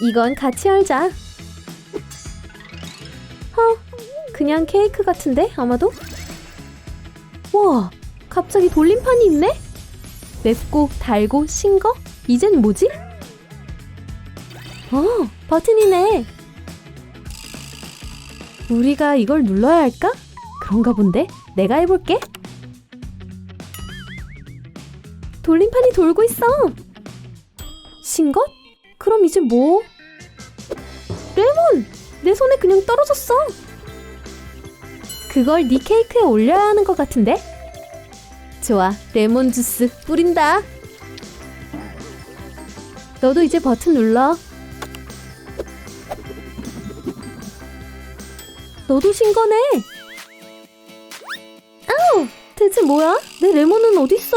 이건 같이 열자. 어, 그냥 케이크 같은데 아마도? 와, 갑자기 돌림판이 있네? 맵고 달고 신 거? 이젠 뭐지? 어, 버튼이네. 우리가 이걸 눌러야 할까? 그런가 본데? 내가 해볼게. 돌림판이 돌고 있어. 신 것? 그럼 이제 뭐? 레몬! 내 손에 그냥 떨어졌어. 그걸 네 케이크에 올려야 하는 것 같은데? 좋아, 레몬 주스 뿌린다. 너도 이제 버튼 눌러. 너도 신 거네. 아우, 대체 뭐야? 내 레몬은 어딨어?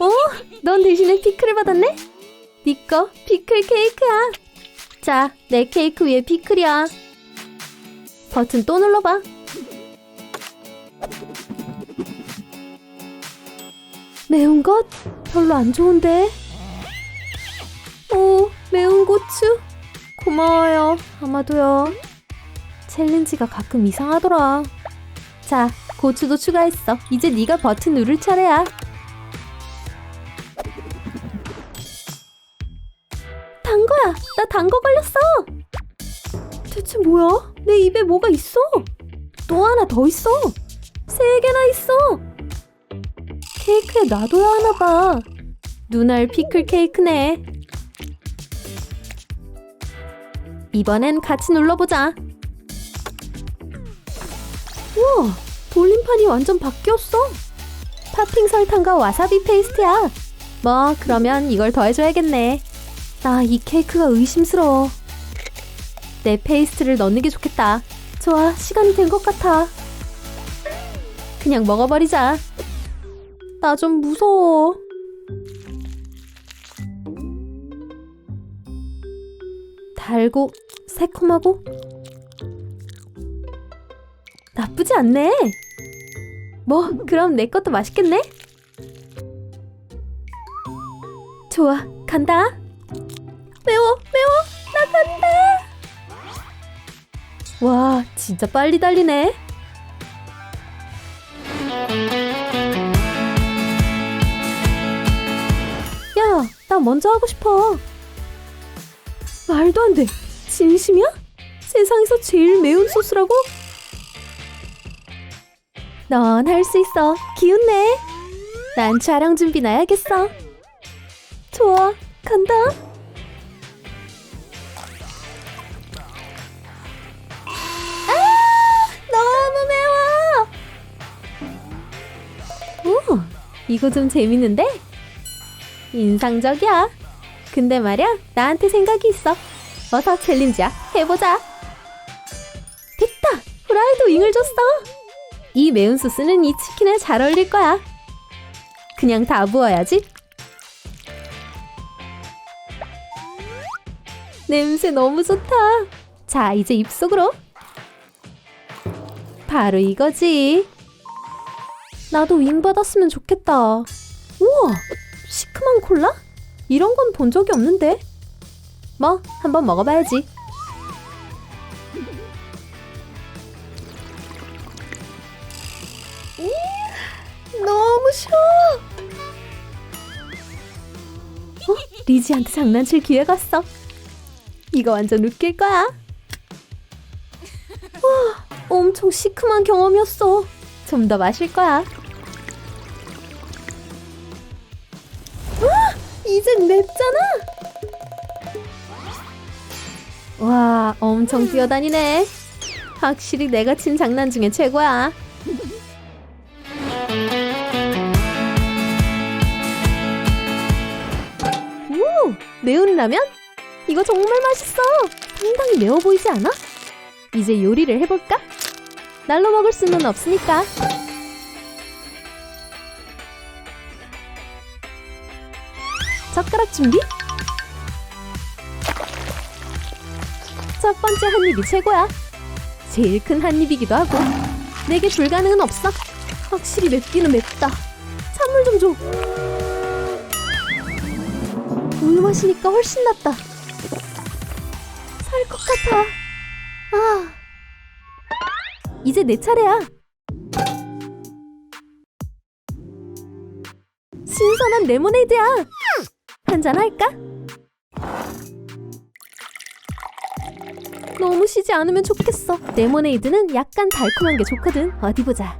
어? 넌 대신에 피클을 받았네? 니꺼 피클 케이크야. 자, 내 케이크 위에 피클이야. 버튼 또 눌러봐. 매운 것? 별로 안 좋은데. 오, 매운 고추. 고마워요. 아마도요. 챌린지가 가끔 이상하더라. 자, 고추도 추가했어. 이제 네가 버튼 누를 차례야. 단거 걸렸어. 대체 뭐야? 내 입에 뭐가 있어? 또 하나 더 있어. 세 개나 있어. 케이크에 놔둬야 하나 봐. 눈알 피클 케이크네. 이번엔 같이 눌러보자. 우와, 돌림판이 완전 바뀌었어. 팥핑 설탕과 와사비 페이스트야. 뭐, 그러면 이걸 더해줘야겠네. 나 이 케이크가 의심스러워. 내 페이스트를 넣는 게 좋겠다. 좋아, 시간이 된 것 같아. 그냥 먹어버리자. 나 좀 무서워. 달고 새콤하고 나쁘지 않네. 뭐 그럼 내 것도 맛있겠네. 좋아, 간다. 매워, 매워, 나 간다. 와, 진짜 빨리 달리네. 야, 나 먼저 하고 싶어. 말도 안 돼. 진심이야? 세상에서 제일 매운 소스라고? 넌 할 수 있어. 기운내. 난 촬영 준비 나야겠어. 좋아, 간다. 이거 좀 재밌는데? 인상적이야. 근데 말야, 나한테 생각이 있어. 어서 챌린지야, 해보자. 됐다! 후라이드 윙을 줬어. 이 매운 소스는 이 치킨에 잘 어울릴 거야. 그냥 다 부어야지. 냄새 너무 좋다. 자, 이제 입속으로. 바로 이거지. 나도 윙 받았으면 좋겠다. 우와, 시큼한 콜라? 이런 건 본 적이 없는데. 뭐, 한번 먹어봐야지. 음, 너무 쉬워. 어? 리지한테 장난칠 기회가 왔어. 이거 완전 웃길 거야. 와, 엄청 시큼한 경험이었어. 좀 더 마실 거야. 이젠 맵잖아. 와, 엄청 뛰어다니네. 확실히 내가 친 장난 중에 최고야. 오, 매운 라면? 이거 정말 맛있어. 상당히 매워 보이지 않아? 이제 요리를 해볼까? 날로 먹을 수는 없으니까. 젓가락 준비? 첫 번째 한 입이 최고야. 제일 큰 한 입이기도 하고. 내게 불가능은 없어. 확실히 맵기는 맵다. 찬물 좀 줘. 우유 마시니까 훨씬 낫다. 살 것 같아. 아. 이제 내 차례야. 신선한 레모네이드야. 한잔 할까? 너무 쉬지 않으면 좋겠어. 레모네이드는 약간 달콤한 게 좋거든. 어디 보자.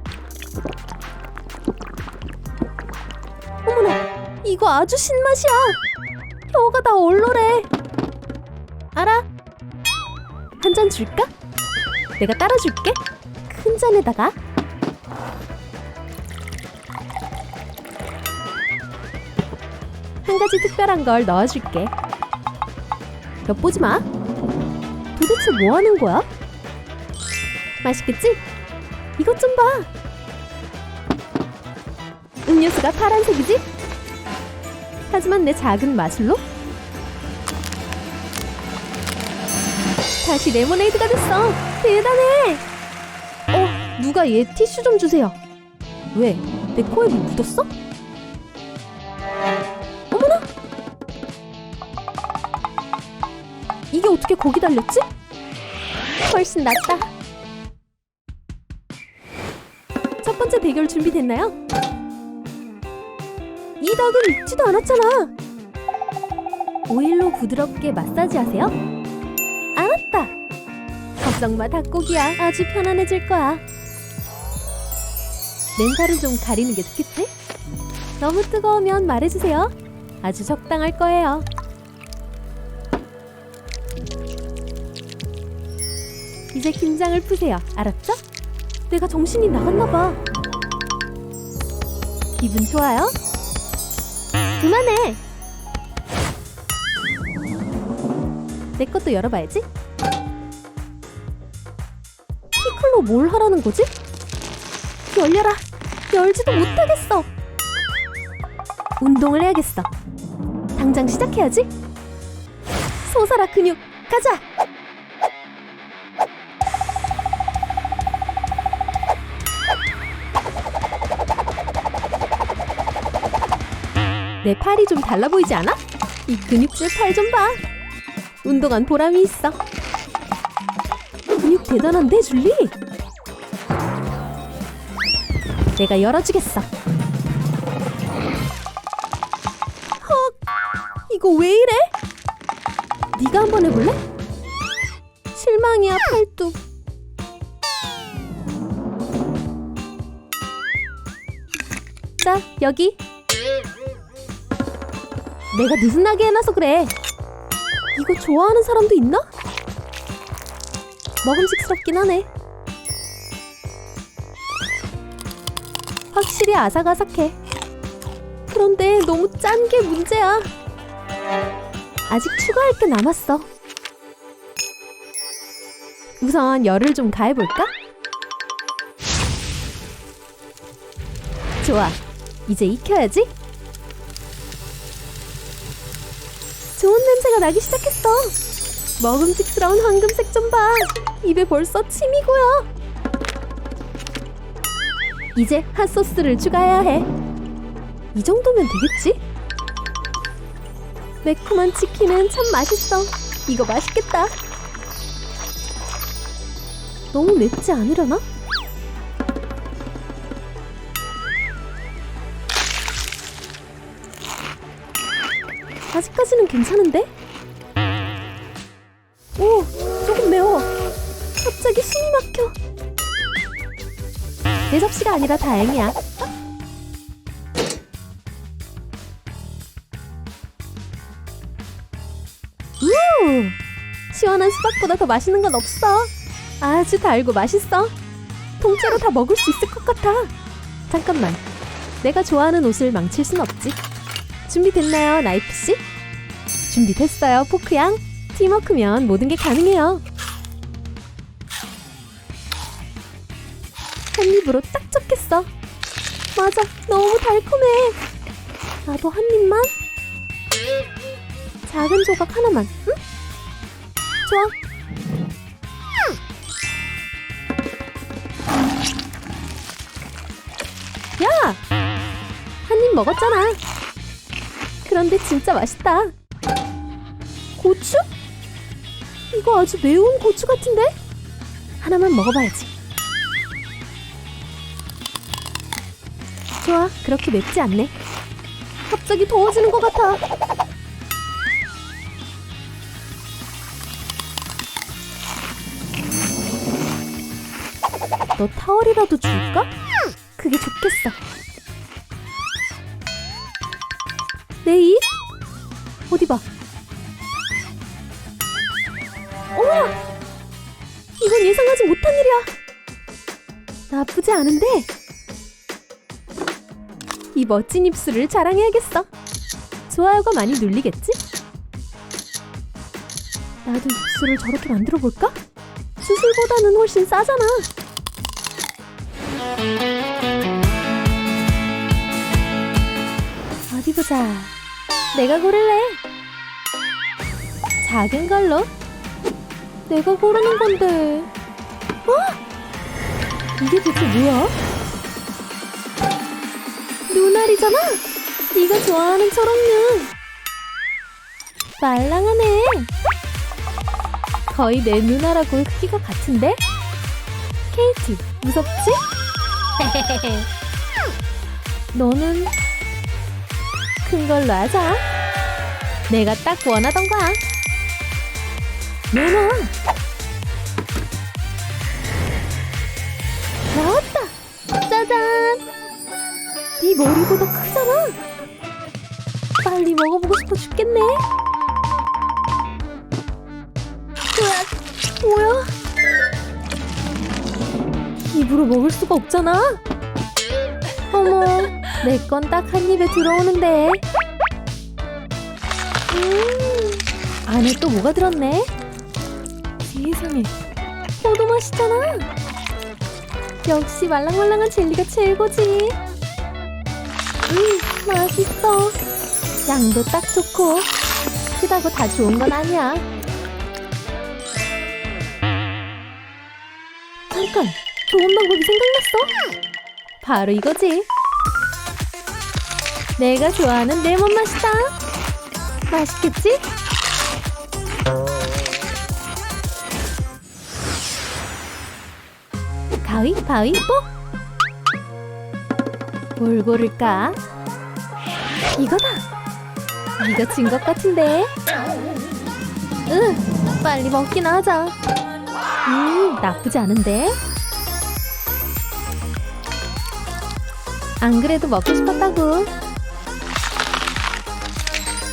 어머나, 이거 아주 신맛이야. 혀가 다 얼얼해. 알아? 한 잔 줄까? 내가 따라줄게. 큰 잔에다가. 한 가지 특별한 걸 넣어줄게. 엿보지 마. 도대체 뭐 하는 거야? 맛있겠지? 이것 좀 봐. 음료수가 파란색이지? 하지만 내 작은 마술로 다시 레모네이드가 됐어. 대단해. 어, 누가 얘 티슈 좀 주세요. 왜? 내 코에 뭐 묻었어? 어떻게 거기 달렸지? 훨씬 낫다. 첫 번째 대결 준비됐나요? 이 닭은 익지도 않았잖아. 오일로 부드럽게 마사지하세요. 알았다. 걱정 마, 닭고기야. 아주 편안해질 거야. 멘탈을 좀 가리는 게 좋겠지? 너무 뜨거우면 말해주세요. 아주 적당할 거예요. 이제 긴장을 푸세요. 알았죠? 내가 정신이 나갔나 봐. 기분 좋아요? 그만해. 내 것도 열어봐야지. 피클로 뭘 하라는 거지? 열려라. 열지도 못하겠어. 운동을 해야겠어. 당장 시작해야지. 솟아라 근육. 가자. 내 팔이 좀 달라 보이지 않아? 이 근육질 팔좀 봐. 운동한 보람이 있어. 근육 대단한데, 줄리? 내가 열어주겠어. 헉! 이거 왜 이래? 네가 한번 해볼래? 실망이야, 팔뚝. 자, 여기. 내가 느슨하게 해놔서 그래. 이거 좋아하는 사람도 있나? 먹음직스럽긴 하네. 확실히 아삭아삭해. 그런데 너무 짠 게 문제야. 아직 추가할 게 남았어. 우선 열을 좀 가해볼까? 좋아. 이제 익혀야지. 좋은 냄새가 나기 시작했어. 먹음직스러운 황금색 좀 봐. 입에 벌써 침이 고여. 이제 핫소스를 추가해야 해. 이 정도면 되겠지? 매콤한 치킨은 참 맛있어. 이거 맛있겠다. 너무 맵지 않으려나? 아직까지는 괜찮은데? 오, 조금 매워. 갑자기 숨이 막혀. 내 접시가 아니라 다행이야. 우! 시원한 수박보다 더 맛있는 건 없어. 아주 달고 맛있어. 통째로 다 먹을 수 있을 것 같아. 잠깐만. 내가 좋아하는 옷을 망칠 순 없지. 준비됐나요, 나이프 씨? 준비됐어요, 포크 양. 팀워크면 모든 게 가능해요. 한 입으로 딱 좋겠어. 맞아, 너무 달콤해. 나도 한 입만. 작은 조각 하나만, 응? 좋아. 야! 한 입 먹었잖아. 그런데 진짜 맛있다. 고추? 이거 아주 매운 고추 같은데? 하나만 먹어봐야지. 좋아, 그렇게 맵지 않네. 갑자기 더워지는 것 같아. 너 타월이라도 줄까? 그게 좋겠어. 내 입? 어디 봐. 어머나! 이건 예상하지 못한 일이야. 나쁘지 않은데? 이 멋진 입술을 자랑해야겠어. 좋아요가 많이 눌리겠지? 나도 입술을 저렇게 만들어 볼까? 수술보다는 훨씬 싸잖아. 어디 보자. 내가 고를래. 작은 걸로. 내가 고르는 건데. 어? 이게 대체 뭐야? 눈알이잖아. 네가 좋아하는 초록눈. 말랑하네. 거의 내 누나라고 크기가 같은데? 케이티, 무섭지? 너는 큰 걸로 하자. 내가 딱 원하던 거야. 내놔. 나왔다. 짜잔. 네 머리보다 크잖아. 빨리 먹어보고 싶어 죽겠네. 으악, 뭐야? 입으로 먹을 수가 없잖아. 어머, 내 건 딱 한 입에 들어오는데. 음, 안에 또 뭐가 들었네? 세상에, 포도 맛이잖아. 역시 말랑말랑한 젤리가 최고지. 음, 맛있어. 양도 딱 좋고, 크다고 다 좋은 건 아니야. 잠깐, 좋은 방법이 생각났어. 바로 이거지. 내가 좋아하는 레몬 맛이다. 맛있겠지? 가위바위보. 뭘 고를까? 이거다. 이거 진 것 같은데. 응, 빨리 먹기나 하자. 음, 나쁘지 않은데. 안 그래도 먹고 싶었다고.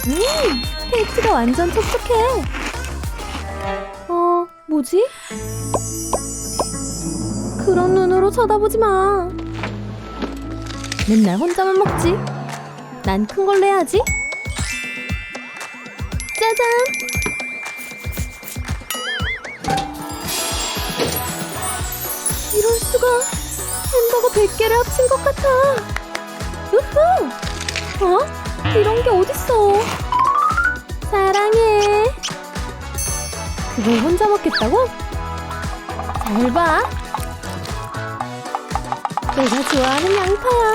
음, 케이크가 완전 촉촉해. 어, 뭐지? 그런 눈으로 쳐다보지 마. 맨날 혼자만 먹지. 난 큰 걸로 해야지. 짜잔! 이럴 수가. 햄버거 100개를 합친 것 같아. 우후! 어? 이런 게 어딨어? 사랑해. 그걸 혼자 먹겠다고? 잘 봐. 내가 좋아하는 양파야.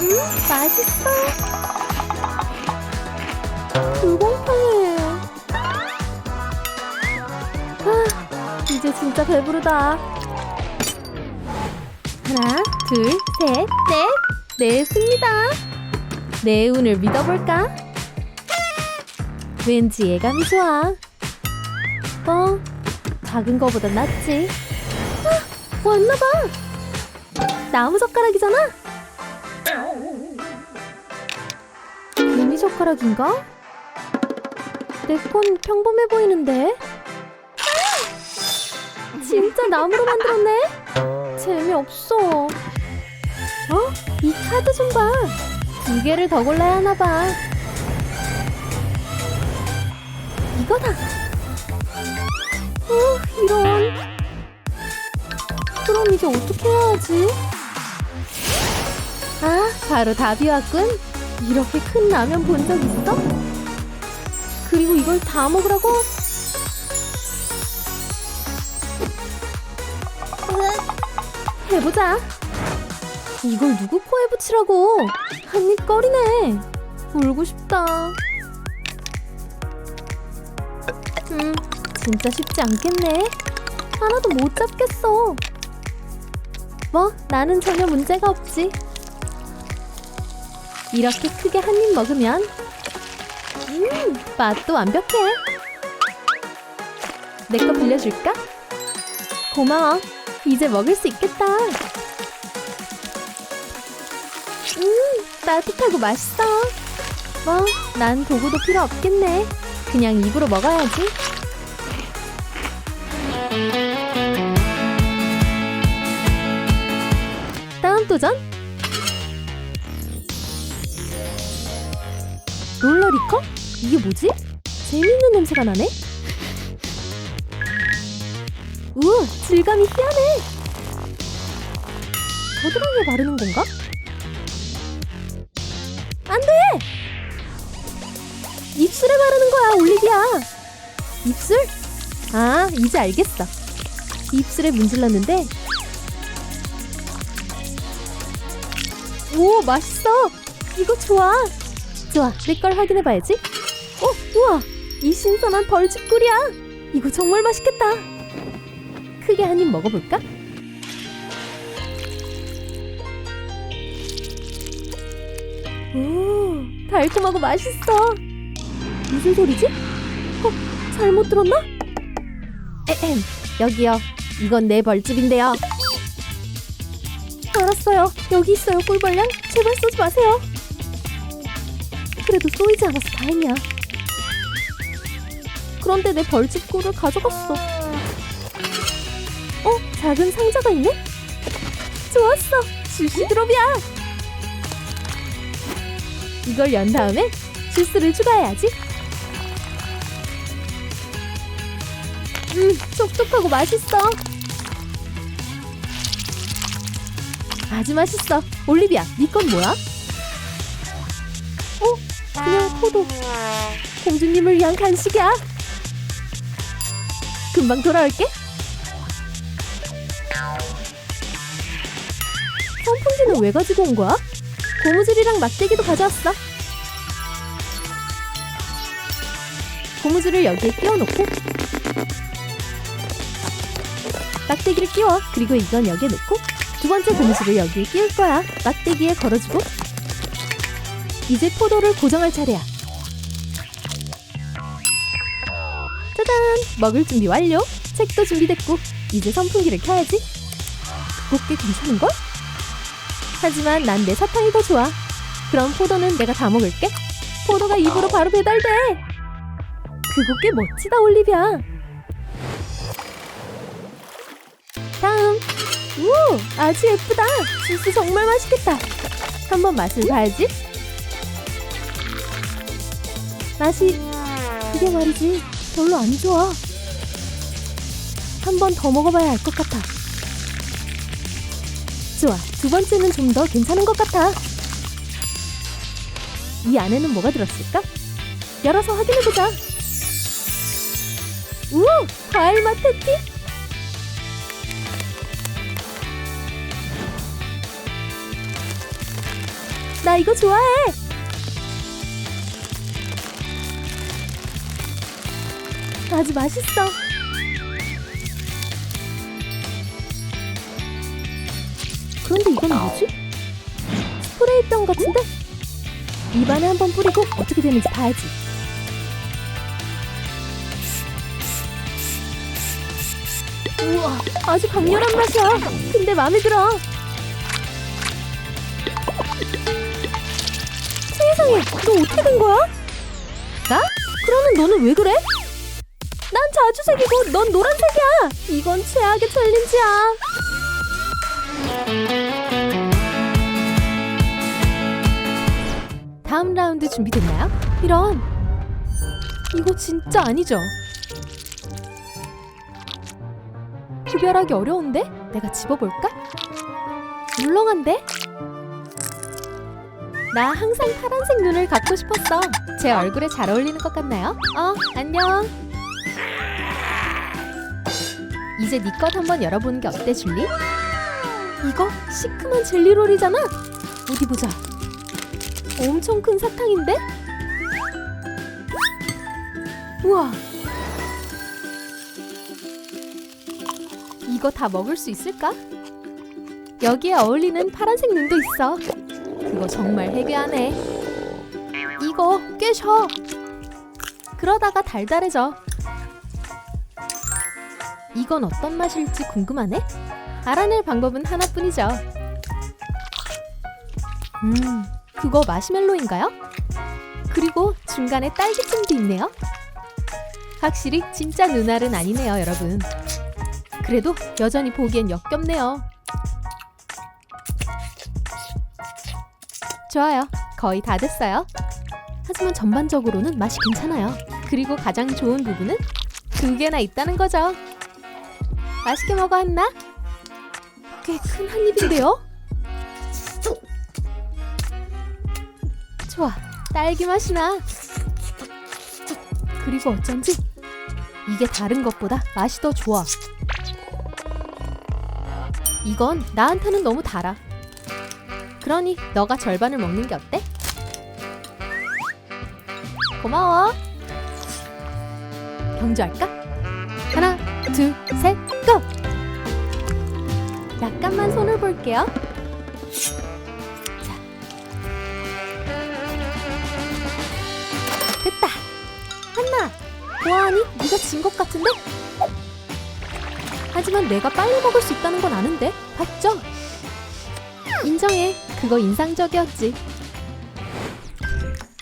음, 맛있어. 불공평해. 아, 이제 진짜 배부르다. 하나, 둘, 셋, 넷. 냈습니다. 내 운을 믿어볼까? 왠지 예감이 좋아. 어, 작은 거보다 낫지. 아, 왔나봐. 나무 젓가락이잖아. 개미 젓가락인가? 내 건 평범해 보이는데. 아! 진짜 나무로 만들었네. 재미없어. 어? 이 카드 좀 봐. 두 개를 더 골라야 하나 봐. 이거다. 어, 이런. 그럼 이제 어떻게 해야 하지? 아, 바로 답이 왔군. 이렇게 큰 라면 본 적 있어? 그리고 이걸 다 먹으라고? 해보자. 이걸 누구 코에 붙이라고? 한입 꺼리네. 울고 싶다. 음, 진짜 쉽지 않겠네. 하나도 못 잡겠어. 뭐, 나는 전혀 문제가 없지. 이렇게 크게 한 입 먹으면, 음, 맛도 완벽해. 내 거 빌려줄까? 고마워. 이제 먹을 수 있겠다. 따뜻하고 맛있어. 뭐, 난 도구도 필요 없겠네. 그냥 입으로 먹어야지. 다음 도전. 롤러리커? 이게 뭐지? 재밌는 냄새가 나네. 우와, 질감이 희한해. 겨드랑이에 바르는 건가? 입술에 바르는 거야, 올리비아. 입술? 아, 이제 알겠어. 입술에 문질렀는데. 오, 맛있어. 이거 좋아. 좋아, 내 걸 확인해 봐야지. 어, 우와, 이 신선한 벌집꿀이야. 이거 정말 맛있겠다. 크게 한 입 먹어볼까? 오, 달콤하고 맛있어. 무슨 소리지? 어, 잘못 들었나? 에헴, 여기요. 이건 내 벌집인데요. 알았어요. 여기 있어요, 꿀벌량. 제발 쏘지 마세요. 그래도 쏘이지 않아서 다행이야. 그런데 내 벌집 꿀을 가져갔어. 어? 작은 상자가 있네? 좋았어! 주시 드롭이야! 이걸 연 다음에 주스를 추가해야지. 촉촉하고 맛있어. 아주 맛있어. 올리비아, 네 건 뭐야? 어? 그냥 포도. 공주님을 위한 간식이야. 금방 돌아올게. 선풍기는 왜 가지고 온 거야? 고무줄이랑 막대기도 가져왔어. 고무줄을 여기에 끼워놓고 막대기를 끼워. 그리고 이건 여기에 놓고 두 번째 고무줄을 여기에 끼울 거야. 막대기에 걸어주고 이제 포도를 고정할 차례야. 짜잔! 먹을 준비 완료. 책도 준비됐고 이제 선풍기를 켜야지. 곱게 괜찮은걸? 하지만 난 내 사탕이 더 좋아. 그럼 포도는 내가 다 먹을게. 포도가 입으로 바로 배달돼. 그거 꽤 멋지다, 올리비아. 우, 아주 예쁘다. 주스 정말 맛있겠다. 한번 맛을 봐야지. 맛이 그게 말이지 별로 안 좋아. 한 번 더 먹어봐야 알 것 같아. 좋아, 두 번째는 좀 더 괜찮은 것 같아. 이 안에는 뭐가 들었을까? 열어서 확인해보자. 우! 과일 맛 패티? 나 이거 좋아해! 아주 맛있어. 그런데 이건 뭐지? 스프레이병 같은데? 입안에 한번 뿌리고 어떻게 되는지 봐야지. 우와, 아주 강렬한 맛이야. 근데 마음에 들어. 너 어떻게 된 거야? 나? 그러면 너는 왜 그래? 난 자주색이고 넌 노란색이야. 이건 최악의 챌린지야. 다음 라운드 준비됐나요? 이런. 이거 진짜 아니죠? 구별하기 어려운데? 내가 집어볼까? 물렁한데? 나 항상 파란색 눈을 갖고 싶었어. 제 얼굴에 잘 어울리는 것 같나요? 어, 안녕. 이제 네것 한번 열어보는 게 어때, 줄리? 이거 시큼한 젤리롤이잖아. 어디 보자. 엄청 큰 사탕인데? 우와. 이거 다 먹을 수 있을까? 여기에 어울리는 파란색 눈도 있어. 그거 정말 해괴하네. 이거 꽤 셔. 그러다가 달달해져. 이건 어떤 맛일지 궁금하네. 알아낼 방법은 하나뿐이죠. 음, 그거 마시멜로인가요? 그리고 중간에 딸기잼도 있네요. 확실히 진짜 눈알은 아니네요, 여러분. 그래도 여전히 보기엔 역겹네요. 좋아요. 거의 다 됐어요. 하지만 전반적으로는 맛이 괜찮아요. 그리고 가장 좋은 부분은 두 개나 있다는 거죠. 맛있게 먹어 한나? 꽤 큰 한 입인데요? 좋아, 딸기 맛이 나. 그리고 어쩐지 이게 다른 것보다 맛이 더 좋아. 이건 나한테는 너무 달아. 그러니 너가 절반을 먹는 게 어때? 고마워. 경주할까? 하나, 둘, 셋, 고! 약간만 손을 볼게요. 자. 됐다. 한나, 보아하니? 네가 진 것 같은데? 하지만 내가 빨리 먹을 수 있다는 건 아는데, 봤죠? 인정해. 그거 인상적이었지.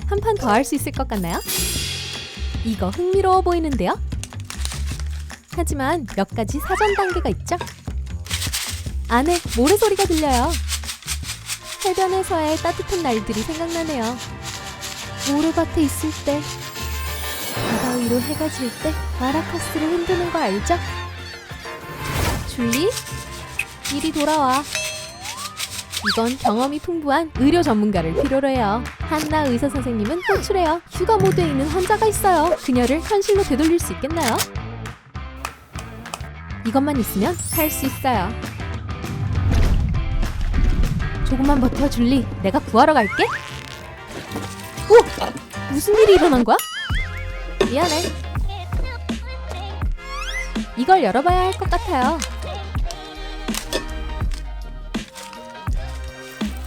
한 판 더 할 수 있을 것 같나요? 이거 흥미로워 보이는데요? 하지만 몇 가지 사전 단계가 있죠? 안에 모래 소리가 들려요. 해변에서의 따뜻한 날들이 생각나네요. 모래밭에 있을 때, 바다 위로 해가 질 때 마라카스를 흔드는 거 알죠? 줄리, 이리 돌아와. 이건 경험이 풍부한 의료 전문가를 필요로 해요. 한나 의사 선생님은 호출해요. 휴가 모드에 있는 환자가 있어요. 그녀를 현실로 되돌릴 수 있겠나요? 이것만 있으면 할 수 있어요. 조금만 버텨 줄리. 내가 구하러 갈게. 오! 무슨 일이 일어난 거야? 미안해. 이걸 열어봐야 할 것 같아요.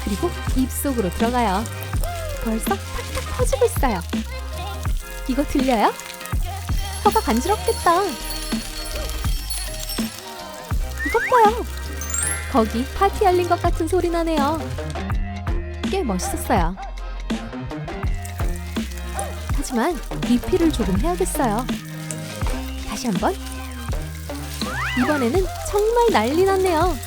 그리고 입속으로 들어가요. 벌써 탁탁 터지고 있어요. 이거 들려요? 혀가 간지럽겠다. 이것 봐요. 거기 파티 열린 것 같은 소리 나네요. 꽤 멋있었어요. 하지만 리필을 조금 해야겠어요. 다시 한번. 이번에는 정말 난리 났네요.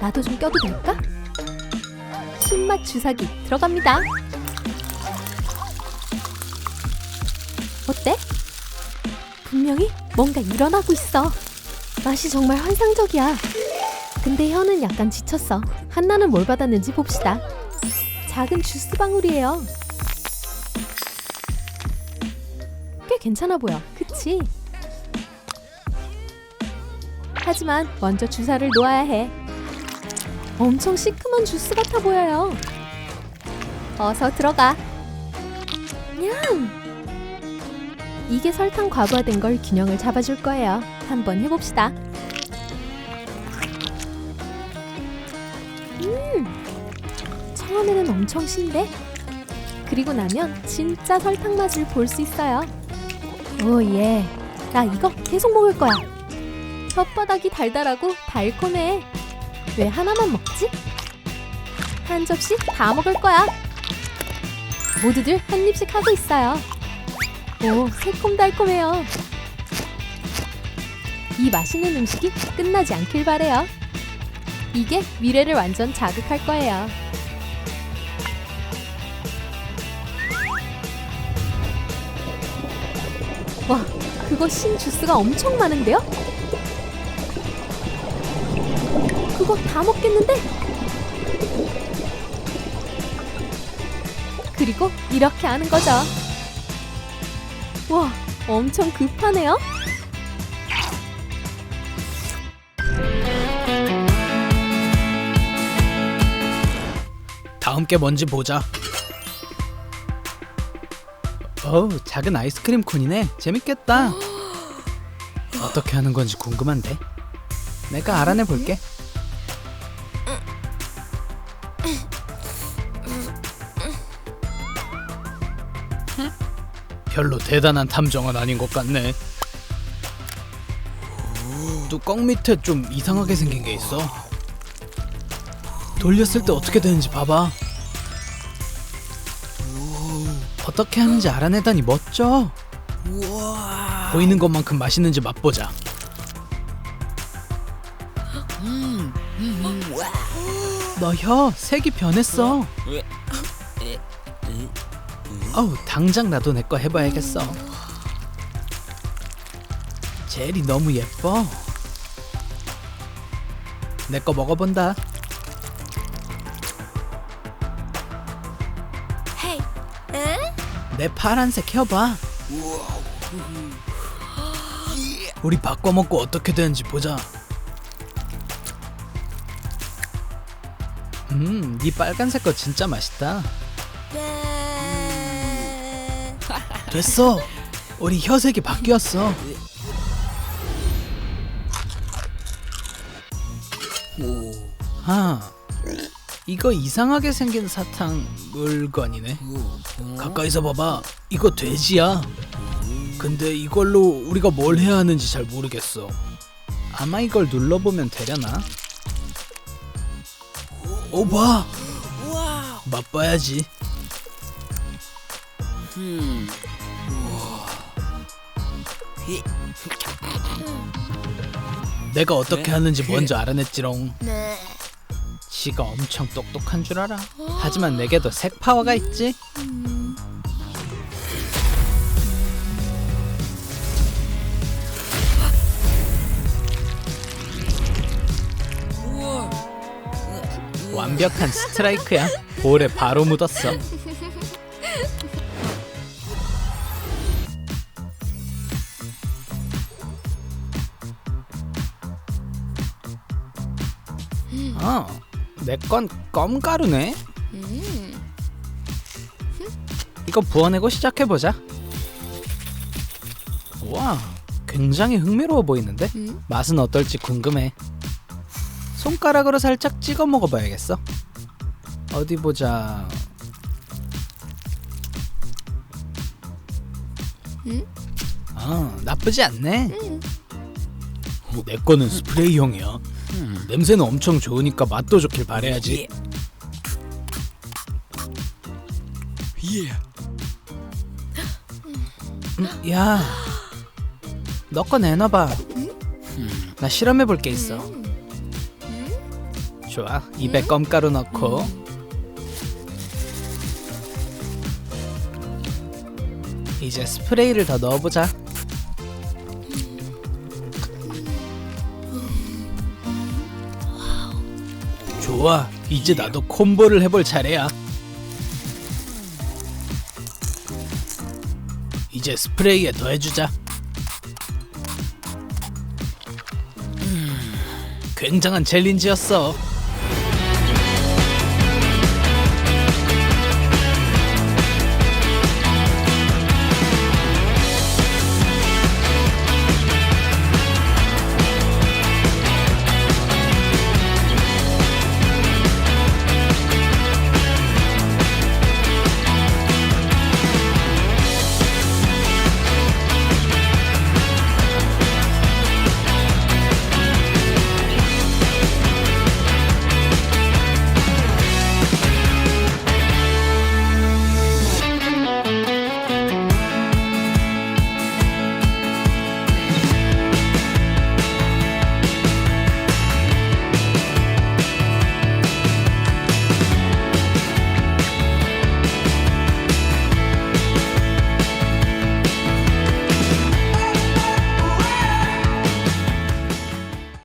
나도 좀 껴도 될까? 신맛 주사기 들어갑니다. 어때? 분명히 뭔가 일어나고 있어. 맛이 정말 환상적이야. 근데 혀는 약간 지쳤어. 한나는 뭘 받았는지 봅시다. 작은 주스 방울이에요. 꽤 괜찮아 보여. 그치? 하지만 먼저 주사를 놓아야 해. 엄청 시큼한 주스 같아 보여요. 어서 들어가. 냠! 이게 설탕 과부하된 걸 균형을 잡아줄 거예요. 한번 해봅시다. 음, 처음에는 엄청 신데 그리고 나면 진짜 설탕 맛을 볼 수 있어요. 오 예, 나 이거 계속 먹을 거야. 혓바닥이 달달하고 달콤해. 왜 하나만 먹지? 한 접시 다 먹을 거야. 모두들 한 입씩 하고 있어요. 오, 새콤달콤해요. 이 맛있는 음식이 끝나지 않길 바래요. 이게 미래를 완전 자극할 거예요. 와, 그거 신 주스가 엄청 많은데요? 그거 다 먹겠는데? 그리고 이렇게 하는 거죠. 와, 엄청 급하네요. 다음 게 뭔지 보자. 어우, 작은 아이스크림 콘이네. 재밌겠다. 어떻게 하는 건지 궁금한데. 내가 알아내 볼게. 별로 대단한 탐정은 아닌 것 같네. 뚜껑 밑에 좀 이상하게 생긴 게 있어. 돌렸을 때 어떻게 되는지 봐봐. 어떻게 하는지 알아내다니 멋져. 보이는 것만큼 맛있는지 맛보자. 너 혀 색이 변했어. 어우 당장 나도 내 거 해봐야겠어. 젤이 너무 예뻐. 내 거 먹어본다. 헤이, 에? 내 파란색 혀봐. 우리 바꿔 먹고 어떻게 되는지 보자. 음, 네 빨간색 거 진짜 맛있다. 됐어. 우리 혀색이 바뀌었어. 아, 이거 이상하게 생긴 사탕 물건이네. 가까이서 봐봐. 이거 돼지야. 근데 이걸로 우리가 뭘 해야 하는지 잘 모르겠어. 아마 이걸 눌러보면 되려나? 오, 봐. 맛봐야지. 내가 어떻게 하는지 먼저 알아냈지롱. 네. 지가 엄청 똑똑한 줄 알아. 하지만 내게도 색 파워가 있지. 완벽한 스트라이크야. 볼에 바로 묻었어. 어, 건 껌가루네. 이거 부어내고 시작해 보자. 와, 굉장히 흥미로워 보이는데 음? 맛은 어떨지 궁금해. 손가락으로 살짝 찍어 먹어봐야겠어. 어디 보자. 음? 아, 나쁘지 않네. 음. 내 거는 스프레이형이야. 냄새는 엄청 좋으니까 맛도 좋길 바래야지. 음, 야, 너 거 내놔봐. 나 실험해 볼 게 있어. 좋아, 입에 껌가루 넣고. 이제 스프레이를 더 넣어보자. 좋아, 이제 나도 콤보를 해볼 차례야. 이제 스프레이에 더해주자. 음, 굉장한 챌린지였어.